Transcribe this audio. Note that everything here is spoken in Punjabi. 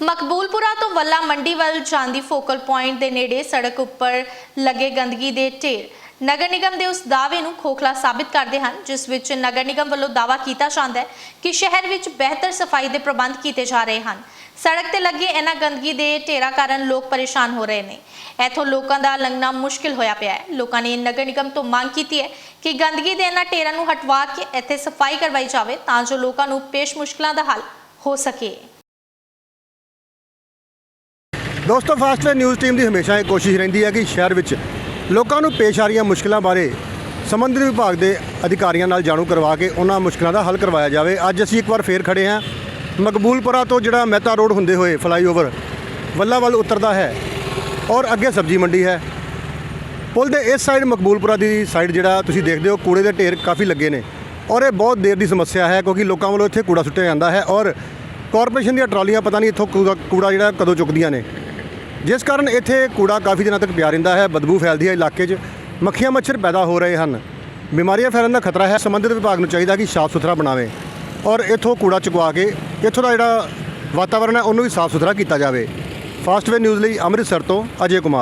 ਮਕਬੂਲਪੁਰਾ ਤੋਂ ਵੱਲਾ ਮੰਡੀ ਵੱਲ ਜਾਂਦੀ ਫੋਕਲ ਪੁਆਇੰਟ ਦੇ ਨੇੜੇ ਸੜਕ ਉੱਪਰ ਲੱਗੇ ਗੰਦਗੀ ਦੇ ਢੇਰ। ਨਗਰ ਨਿਗਮ ਦੇ ਉਸ ਦਾਅਵੇ ਨੂੰ ਖੋਖਲਾ ਸਾਬਿਤ ਕਰਦੇ ਹਨ, ਜਿਸ ਵਿੱਚ ਨਗਰ ਨਿਗਮ ਵੱਲੋਂ ਦਾਅਵਾ ਕੀਤਾ ਜਾਂਦਾ ਹੈ ਕਿ ਸ਼ਹਿਰ ਵਿੱਚ ਬਿਹਤਰ ਸਫ਼ਾਈ ਦੇ ਪ੍ਰਬੰਧ ਕੀਤੇ ਜਾ ਰਹੇ ਹਨ। ਸੜਕ ਤੇ ਲੱਗੇ ਇਹਨਾਂ ਗੰਦਗੀ ਦੇ ਢੇਰਾਂ ਕਾਰਨ ਲੋਕ ਪਰੇਸ਼ਾਨ ਹੋ ਰਹੇ ਨੇ। ਇੱਥੋਂ ਲੋਕਾਂ ਦਾ ਲੰਘਣਾ ਮੁਸ਼ਕਿਲ ਹੋਇਆ ਪਿਆ ਹੈ। ਲੋਕਾਂ ਨੇ ਨਗਰ ਨਿਗਮ ਤੋਂ ਮੰਗ ਕੀਤੀ ਹੈ ਕਿ ਗੰਦਗੀ ਦੇ ਇਹਨਾਂ ਢੇਰਾਂ ਨੂੰ ਹਟਵਾ ਕੇ ਇੱਥੇ ਸਫ਼ਾਈ ਕਰਵਾਈ ਜਾਵੇ, ਤਾਂ ਜੋ ਲੋਕਾਂ ਨੂੰ ਪੇਸ਼ ਮੁਸ਼ਕਲਾਂ ਦਾ ਹੱਲ ਹੋ ਸਕੇ। ਦੋਸਤੋ ਫਾਸਟਵੇ ਨਿਊਜ਼ ਟੀਮ ਦੀ ਹਮੇਸ਼ਾ ਇਹ ਕੋਸ਼ਿਸ਼ ਰਹਿੰਦੀ ਹੈ ਕਿ ਸ਼ਹਿਰ ਵਿੱਚ ਲੋਕਾਂ ਨੂੰ ਪੇਸ਼ ਆ ਰਹੀਆਂ ਮੁਸ਼ਕਲਾਂ ਬਾਰੇ ਸੰਬੰਧਿਤ ਵਿਭਾਗ ਦੇ ਅਧਿਕਾਰੀਆਂ ਨਾਲ ਜਾਣੂ ਕਰਵਾ ਕੇ ਉਹਨਾਂ ਮੁਸ਼ਕਲਾਂ ਦਾ ਹੱਲ ਕਰਵਾਇਆ ਜਾਵੇ। ਅੱਜ ਅਸੀਂ ਇੱਕ ਵਾਰ ਫੇਰ ਖੜੇ ਹਾਂ। ਮਕਬੂਲਪੁਰਾ ਤੋਂ ਜਿਹੜਾ ਮਹਿਤਾ ਰੋਡ ਹੁੰਦੇ ਹੋਏ ਫਲਾਈਓਵਰ ਵੱਲਾ ਵੱਲ ਉਤਰਦਾ ਹੈ ਔਰ ਅੱਗੇ ਸਬਜ਼ੀ ਮੰਡੀ ਹੈ। ਪੁਲ ਦੇ ਇਸ ਸਾਈਡ ਮਕਬੂਲਪੁਰਾ ਦੀ ਸਾਈਡ ਜਿਹੜਾ ਤੁਸੀਂ ਦੇਖਦੇ ਹੋ, ਕੂੜੇ ਦੇ ਢੇਰ ਕਾਫੀ ਲੱਗੇ ਨੇ ਔਰ ਇਹ ਬਹੁਤ ਦੇਰ ਦੀ ਸਮੱਸਿਆ ਹੈ ਕਿਉਂਕਿ ਲੋਕਾਂ ਵੱਲੋਂ ਇੱਥੇ ਕੂੜਾ ਸੁੱਟਿਆ ਜਾਂਦਾ ਹੈ ਔਰ ਕਾਰਪੋਰੇਸ਼ਨ ਦੀਆਂ ਟਰਾਲੀਆਂ ਪਤਾ ਨਹੀਂ ਇੱਥੋਂ ਕੂੜਾ ਕੂੜਾ ਜਿਹੜਾ ਕਦੋਂ ਚੁੱਕਦੀਆਂ ਨੇ। ਜਿਸ ਕਾਰਨ ਇੱਥੇ ਕੂੜਾ ਕਾਫੀ ਦਿਨਾਂ ਤੱਕ ਪਿਆ ਰਹਿੰਦਾ ਹੈ, ਬਦਬੂ ਫੈਲਦੀ ਹੈ ਇਲਾਕੇ 'ਚ। ਮੱਖੀਆਂ ਮੱਛਰ ਪੈਦਾ ਹੋ ਰਹੇ ਹਨ। ਬਿਮਾਰੀਆਂ ਫੈਲਣ ਦਾ ਖਤਰਾ ਹੈ, ਸੰਬੰਧਿਤ ਵਿਭਾਗ ਨੂੰ ਚਾਹੀਦਾ ਕਿ ਸਾਫ਼ ਸੁਥਰਾ ਬਣਾਵੇ ਔਰ ਇੱਥੋਂ ਕੂੜਾ ਚੁਕਵਾ ਕੇ ਇੱਥੋਂ ਦਾ ਜਿਹੜਾ ਵਾਤਾਵਰਣ ਹੈ, ਉਹਨੂੰ ਵੀ ਸਾਫ਼ ਸੁਥਰਾ ਕੀਤਾ ਜਾਵੇ। ਫਾਸਟਵੇ ਨਿਊਜ਼ ਲਈ ਅੰਮ੍ਰਿਤਸਰ ਤੋਂ ਅਜੇ ਕੁਮਾਰ।